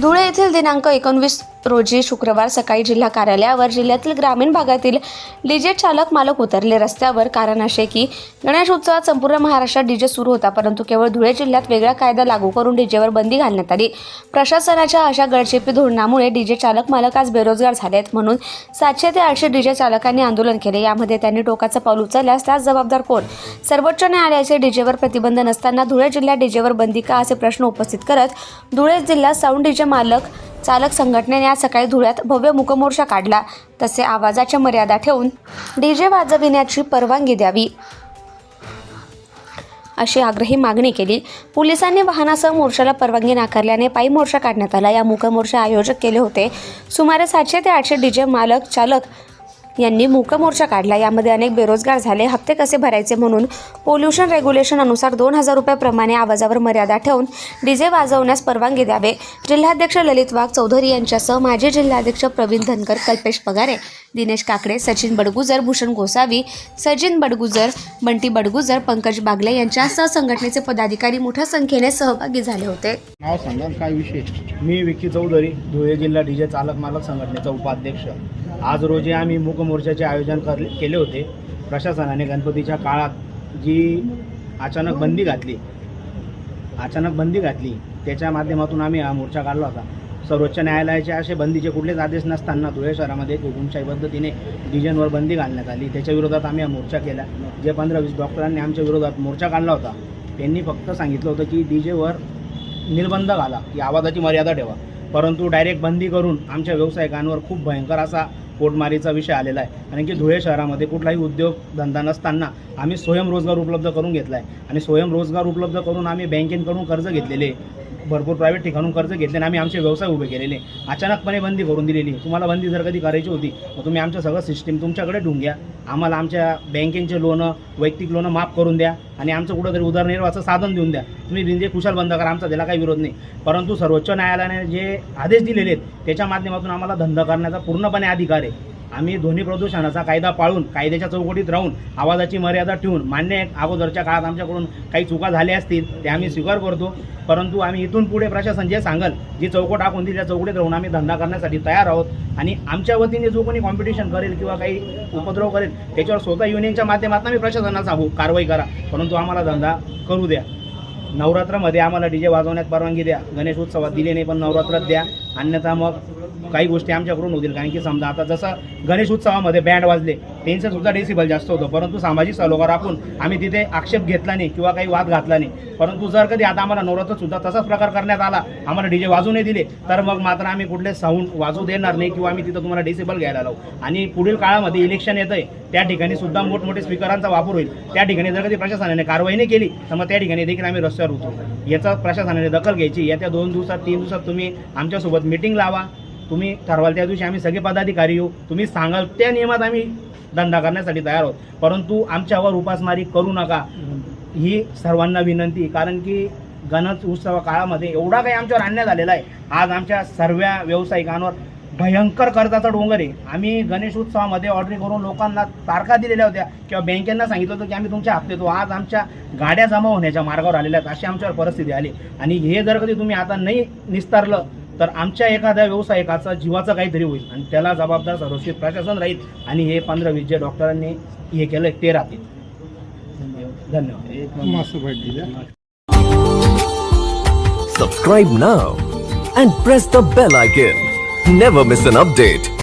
धुळे येथील दिनांक एकोणवीस रोजी शुक्रवार सकाळी जिल्हा कार्यालयावर जिल्ह्यातील ग्रामीण भागातील डीजे चालक मालक उतरले रस्त्यावर. कारण असे की गणेश उत्सवात संपूर्ण महाराष्ट्रात डीजे सुरू होता परंतु केवळ धुळे जिल्ह्यात वेगळा कायदा लागू करून डीजेवर बंदी घालण्यात आली. प्रशासनाच्या अशा गळचेपी धोरणामुळे डीजे चालक मालक आज बेरोजगार झाले आहेत म्हणून सातशे ते आठशे डीजे चालकांनी आंदोलन केले. यामध्ये त्यांनी टोकाचं पाऊल उचलल्यास त्यास जबाबदार कोण? सर्वोच्च न्यायालयाचे डीजेवर प्रतिबंध नसताना धुळे जिल्ह्यात डीजेवर बंदी का? असे प्रश्न उपस्थित करत धुळे जिल्हा साऊंड डीजे मालक चालक संघटनेने आज सकाळी धुळ्यात भव्य मुकमोर्चा काढला. तसे आवाजाच्या मर्यादा ठेवून डीजे वाजविण्याची परवानगी द्यावी. अशी आग्रही मागणी केली. पोलिसांनी वाहनासह मोर्चाला परवानगी नाकारल्याने पायी मोर्चा काढण्यात आला. या मुकमोर्चा आयोजक केले होते. सुमारे सातशे ते आठशे डीजे मालक चालक यांनी मूकमोर्चा काढला. यामध्ये अनेक बेरोजगार झाले. हप्ते कसे भरायचे म्हणून पोल्युशन रेग्युलेशन अनुसार दोन हजार रुपयाप्रमाणे आवाजावर मर्यादा ठेवून डीजे वाजवण्यास परवानगी द्यावे. जिल्हाध्यक्ष ललित वाघ चौधरी यांच्यासह माजी जिल्हाध्यक्ष प्रवीण धनकर कल्पेश पगारे दिनेश काकडे सचिन बडगुजर भूषण गोसावी सचिन बडगुजर बंटी बडगुजर पंकज बागले यांच्यासह संघटनेचे पदाधिकारी मोठ्या संख्येने सहभागी झाले होते. नाव सांगा काय विषय? मी विक्की चौधरी धुळे जिल्हा डीजे चालक मालक संघटनेचा उपाध्यक्ष. आज रोजी आम्ही मूक मोर्चाचे आयोजन कर केले होते. प्रशासनाने गणपतीच्या काळात जी अचानक बंदी घातली अचानक बंदी घातली त्याच्या माध्यमातून आम्ही हा मोर्चा काढला होता. सर्वोच्च न्यायालयाचे असे बंदीचे कुठलेच आदेश नसताना धुळे शहरामध्ये हुकुमशाही पद्धतीने डिजनवर बंदी घालण्यात आली. त्याच्या विरोधात आम्ही हा मोर्चा केला. जे पंधरा वीस डॉक्टरांनी आमच्या विरोधात मोर्चा काढला होता त्यांनी फक्त सांगितलं होतं की डीजेवर निर्बंध घाला की आवाजाची मर्यादा ठेवा. परंतु डायरेक्ट बंदी करून आमच्या व्यावसायिकांवर खूप भयंकर असा पोटमारीचा विषय आलेला आहे. कारण की धुळे शहरामध्ये कुठलाही उद्योगधंदा नसताना आम्ही स्वयंरोजगार उपलब्ध करून घेतला आहे आणि स्वयंरोजगार उपलब्ध करून आम्ही बँकेकडून कर्ज घेतलेले भरपूर प्रायव्हेट ठिकाणून कर्ज घेतले आणि आम्ही आमचे व्यवसाय उभे केलेले. अचानकपणे बंदी करून दिलेली तुम्हाला बंदी जर कधी करायची होती तर तुम्ही आमचं सगळं सिस्टीम तुमच्याकडे ठेवून घ्या. आम्हाला आमच्या बँकेचे लोनं वैयक्तिक लोनं माफ करून द्या आणि आमचं कुठंतरी उदरनिर्वाहाचं साधन देऊन द्या. तुम्ही म्हणजे बिंदे कुशाल बंद करा आमचा त्याला काही विरोध नाही. परंतु सर्वोच्च न्यायालयाने जे आदेश दिलेले आहेत त्याच्या माध्यमातून आम्हाला धंदा करण्याचा पूर्णपणे अधिकार आहे. आम्ही ध्वनी प्रदूषणाचा कायदा पाळून कायद्याच्या चौकटीत राहून आवाजाची मर्यादा ठेवून मान्य आहे अगोदरच्या काळात आमच्याकडून काही चुका झाल्या असतील ते आम्ही स्वीकार करतो. परंतु आम्ही इथून पुढे प्रशासन जे सांगल जी चौकट आखून दिली त्या चौकटीत राहून आम्ही धंदा करण्यासाठी तयार आहोत. आणि आमच्या वतीने जो कोणी कॉम्पिटिशन करेल किंवा काही उपद्रव करेल त्याच्यावर स्वतः युनियनच्या माध्यमातून आम्ही प्रशासनाला सांगू कारवाई करा. परंतु आम्हाला धंदा करू द्या. नवरात्रामध्ये आम्हाला डीजे वाजवण्यात परवानगी द्या. गणेश उत्सवात दिले नाही पण नवरात्रात द्या. अन्यथा मग काही गोष्टी आमच्याकडून होतील. कारण की समजा आता जसं गणेश उत्सवामध्ये बँड वाजले त्यांचं सुद्धा डेसिबल जास्त होतं. परंतु सामाजिक सलोखा राखून आम्ही तिथे आक्षेप घेतला नाही किंवा काही वाद घातला नाही. परंतु जर कधी आता आम्हाला नवरात्रात सुद्धा तसाच प्रकार करण्यात आला आम्हाला डीजे वाजू नाही दिले तर मग मात्र आम्ही कुठले साऊंड वाजू देणार नाही किंवा आम्ही तिथं तुम्हाला डेसिबल घ्यायला लावू. आणि पुढील काळामध्ये इलेक्शन येतंय त्या ठिकाणी सुद्धा मोठमोठे स्पीकरांचा वापर होईल. त्या ठिकाणी जर कधी प्रशासनाने कारवाई नाही केली तर मग त्या ठिकाणी देखील आम्ही रस्त्यावर उतरू. याचा प्रशासनाने दखल घ्यायची. येत्या दोन दिवसात तीन दिवसात तुम्ही आमच्यासोबत मिटिंग लावा. तुम्ही ठरवाल त्या दिवशी आम्ही सगळे पदाधिकारी येऊ. तुम्ही सांगाल त्या नियमात आम्ही धंदा करण्यासाठी तयार आहोत. परंतु आमच्यावर उपासमारी करू नका. ही सर्वांना विनंती कारण की गणेश उत्सव काळामध्ये एवढा काही आमच्यावर अन्याय झालेला आहे. आज आमच्या सर्व व्यावसायिकांवर भयंकर कर्जाचा डोंगर आहे. आम्ही गणेश उत्सवामध्ये ऑर्डर करून लोकांना तारखा दिलेल्या होत्या. किंवा बँकेंना सांगितलं होतं की आम्ही तुमच्या हप्ते तो आज आमच्या गाड्या जमा होण्याच्या मार्गावर आलेल्या आहेत. अशी आमच्यावर परिस्थिती आली. आणि हे जर कधी तुम्ही आता नाही निस्तारलं तर आमच्या एखाद्या व्यावसायिकाचा जीवाचं काहीतरी होईल आणि त्याला जबाबदार सर्वस्वी प्रशासन राहील आणि हे पंधरा वीस जे डॉक्टरांनी हे केलं ते राहतील धन्यवाद धन्यवाद Subscribe now and press the bell icon. Never miss an update.